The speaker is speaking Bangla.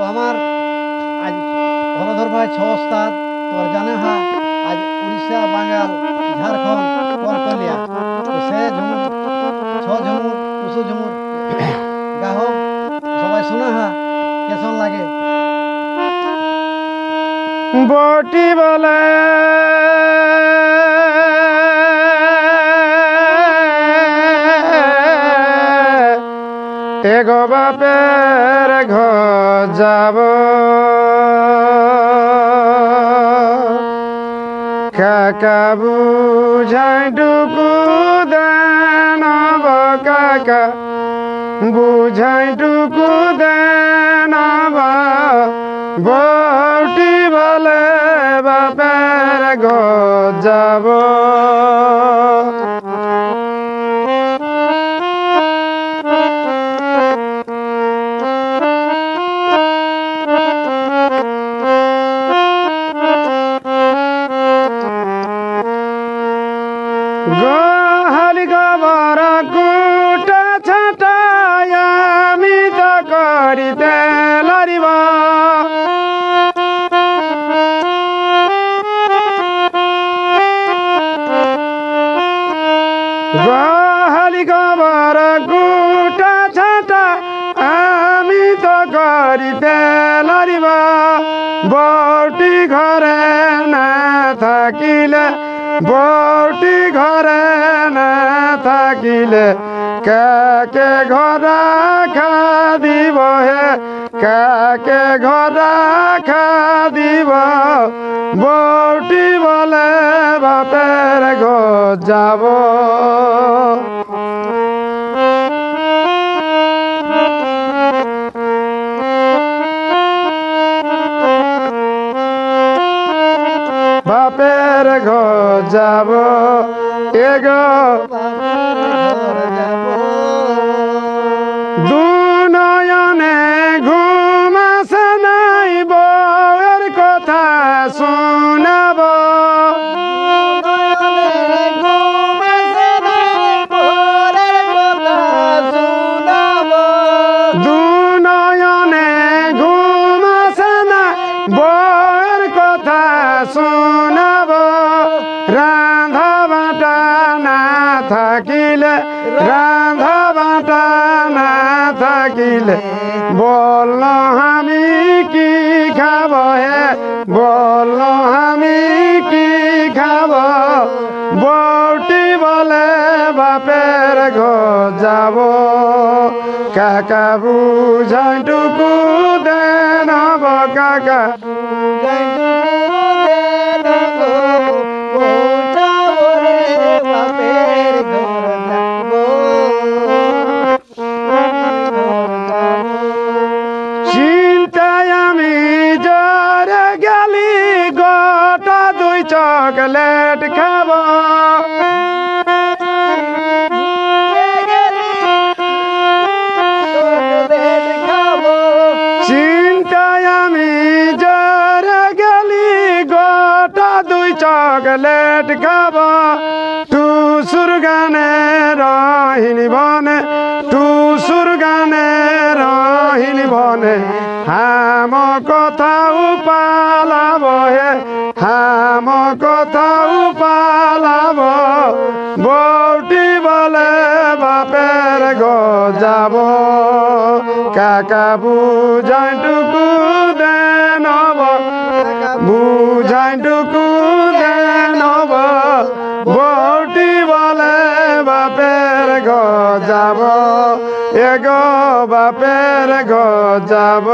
তো আমার আজ হরধর ভাই ছ ওস্তাদ, তোর জানে হা আজ উড়িষ্যা, বাঙ্গাল, ঝাড়খণ্ড, কলকলিয়া। তো সে ঝুমুর, ছ ঝুমুর টুসু ঝুমুর গাহক সবাই শোনা হা কেসন লাগে? বটি বলে। এগো বাপের ঘর যাব। কাকা বুঝাই ডুকু দেন কাকা। বুঝাই টুকু দেন বউটি বলে বাপের গো যাব। গহালি গবর কুটা ছাটায় আমি তো করিতে লড়িব। গহালি গবর কুটা ছাটা আমি তো করিতে লড়িব। বউটি ঘরে না থাকিলে বউটি ঘরে না থাকিলে কাকে ঘরা খা দিব হে? কাকে ঘরা খাদিব? দিব বলে বাপের গো যাব। বাপের ঘর যাব। এগো দু নয়নে ঘুম আসে নাই বউয়ের কথা শোনাব। দু নয়নে ঘুম আসে না বউয়ের কথা শোনাব। থাকিলে বল আমি কি খাব হে? বল আমি কি খাব? বউটি বলে, বাপের ঘো যাব কাকা বুঝাই টুকু দেন কাকা। চকলেট খাব। চকলেট খাব। টুসুর গানে রহিনী বনে টুসুর গানে রহিনী বনে। হাম কথাও পালাব হে, হাম কথাও পালাব বউটি বলে, বাপের গো যাব কাকা বুঝাইটুকু দেন বুঝাই এগো বাপের গো যাব।